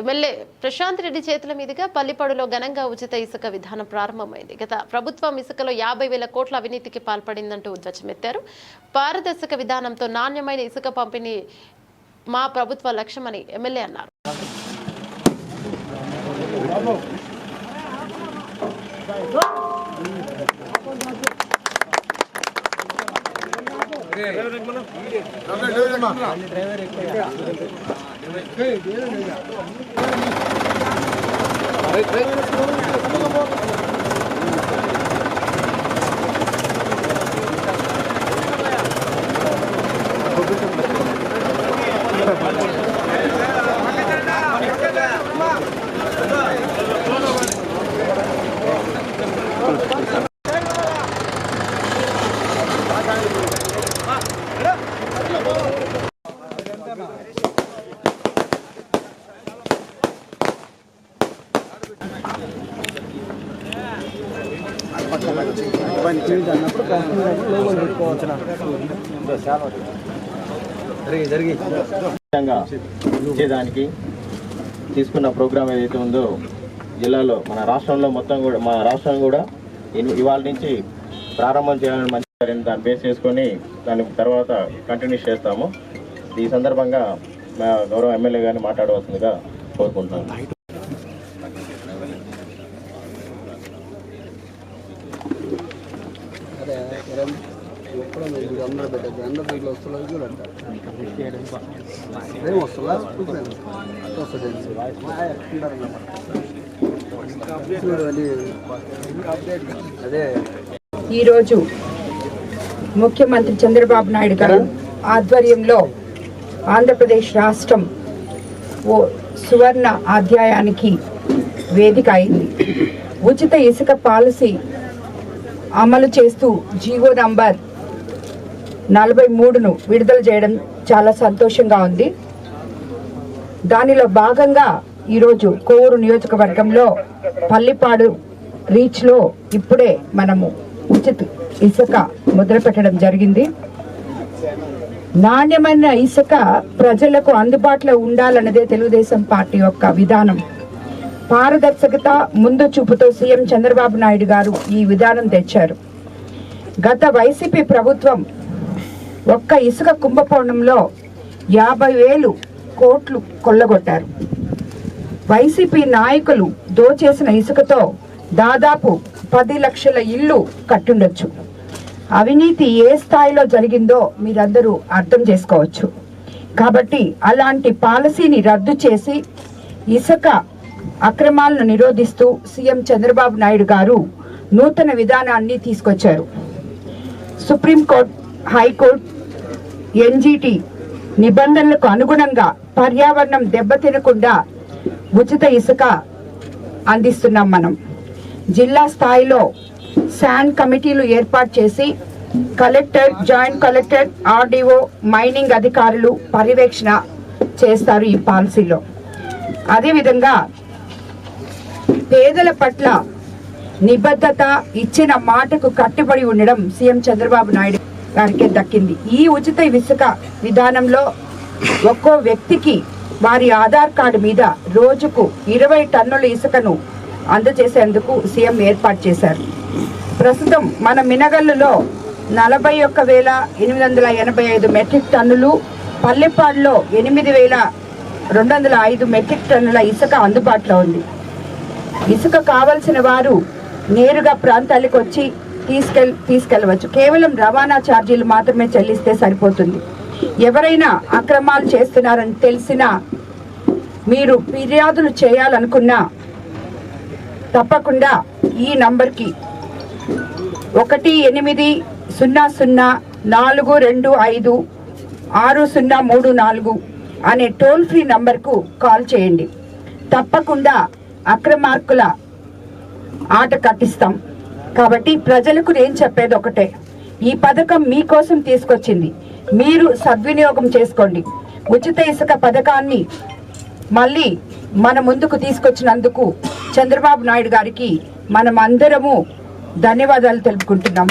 MLA Prashanth Reddy చేతుల మీదుగా పల్లిపాడులో ఘనంగా ఉచిత ఇసుక విధానం ప్రారంభమైంది. గత ప్రభుత్వం ఇసుకలో యాభై వేల కోట్ల అవినీతికి పాల్పడిందంటూ ఉద్వచమెత్తారు పారదర్శక విధానంతో నాణ్యమైన ఇసుక పంపిణీ మా ప్రభుత్వ లక్ష్యమని ఎమ్మెల్యే అన్నారు. డ్రైవర్ విధంగా ఇచ్చేదానికి తీసుకున్న ప్రోగ్రాం ఏదైతే ఉందో జిల్లాలో మన రాష్ట్రంలో మొత్తం కూడా మన రాష్ట్రం కూడా ఇవాళ నుంచి ప్రారంభం చేయాలని మంచి దాన్ని బేస్ చేసుకొని దాని తర్వాత కంటిన్యూ చేస్తాము. ఈ సందర్భంగా గౌరవ ఎమ్మెల్యే గారిని మాట్లాడవలసిందిగా కోరుకుంటున్నాను అదే మీరు అందరూ అందరూ వస్తున్నారు ఏం వస్తుందా. వస్తుంది అదే. ఈరోజు ముఖ్యమంత్రి చంద్రబాబు నాయుడు గారు ఆధ్వర్యంలో ఆంధ్రప్రదేశ్ రాష్ట్రం ఓ సువర్ణ అధ్యాయానికి వేదిక అయింది. ఉచిత ఇసుక పాలసీ అమలు చేస్తూ జీవో నంబర్ నలభై మూడును విడుదల చేయడం చాలా సంతోషంగా ఉంది. దానిలో భాగంగా ఈరోజు కోవూరు నియోజకవర్గంలో పల్లిపాడు రీచ్లో ఇప్పుడే మనము ఉచిత ఇసుక మొదలుపెట్టడం జరిగింది. నాణ్యమైన ఇసుక ప్రజలకు అందుబాటులో ఉండాలన్నదే తెలుగుదేశం పార్టీ యొక్క విధానం. పారదర్శకత ముందు చూపుతో సీఎం చంద్రబాబు నాయుడు గారు ఈ విధానం తెచ్చారు. గత వైసీపీ ప్రభుత్వం ఒక్క ఇసుక కుంభకోణంలో యాభై వేలు కోట్లు కొల్లగొట్టారు. వైసీపీ నాయకులు దోచేసిన ఇసుకతో దాదాపు పది లక్షల ఇల్లు కట్టుండొచ్చు. అవినీతి ఏ స్థాయిలో జరిగిందో మీరందరూ అర్థం చేసుకోవచ్చు. కాబట్టి అలాంటి పాలసీని రద్దు చేసి ఇసుక అక్రమాలను నిరోధిస్తూ సీఎం చంద్రబాబు నాయుడు గారు నూతన విధానాన్ని తీసుకొచ్చారు. సుప్రీంకోర్టు హైకోర్టు ఎన్జిటి నిబంధనలకు అనుగుణంగా పర్యావరణం దెబ్బతినకుండా ఉచిత ఇసుక అందిస్తున్నాం మనం. జిల్లా స్థాయిలో శాండ్ కమిటీలు ఏర్పాటు చేసి collector joint collector RDO mining అధికారులు పర్యవేక్షణ చేస్తారు ఈ పాలసీలో. అదేవిధంగా పేదల పట్ల నిబద్ధత ఇచ్చిన మాటకు కట్టుబడి ఉండడం సీఎం చంద్రబాబు నాయుడు గారికి దక్కింది. ఈ ఉచిత ఇసుక విధానంలో ఒక్కో వ్యక్తికి వారి ఆధార్ కార్డు మీద రోజుకు ఇరవై టన్నుల ఇసుకను అందజేసేందుకు సీఎం ఏర్పాటు చేశారు. ప్రస్తుతం మన మినగల్లులో నలభై ఒక్క వేల ఎనిమిది వందల ఎనభై ఐదు మెట్రిక్ టన్నులు పల్లెపాడులో ఎనిమిది వేల రెండు వందల ఐదు మెట్రిక్ టన్నుల ఇసుక అందుబాటులో ఉంది. ఇసుక కావలసిన వారు నేరుగా ప్రాంతాలకు వచ్చి తీసుకెళ్ తీసుకెళ్ళవచ్చు. కేవలం రవాణా ఛార్జీలు మాత్రమే చెల్లిస్తే సరిపోతుంది. ఎవరైనా అక్రమాలు చేస్తున్నారని తెలిసినా మీరు ఫిర్యాదులు చేయాలనుకున్నా తప్పకుండా ఈ నంబర్కి ఒకటి ఎనిమిది సున్నా సున్నా నాలుగు రెండు ఐదు ఆరు సున్నా మూడు నాలుగు అనే టోల్ ఫ్రీ నంబర్కు కాల్ చేయండి. తప్పకుండా అక్రమార్కుల ఆట కట్టిస్తాం. కాబట్టి ప్రజలకు నేను చెప్పేది ఒకటే. ఈ పథకం మీకోసం తీసుకొచ్చింది. మీరు సద్వినియోగం చేసుకోండి. ఉచిత ఇసుక పథకాన్ని మళ్ళీ మన ముందుకు తీసుకొచ్చినందుకు చంద్రబాబు నాయుడు గారికి మనం అందరము ధన్యవాదాలు తెలుపుకుంటున్నాం.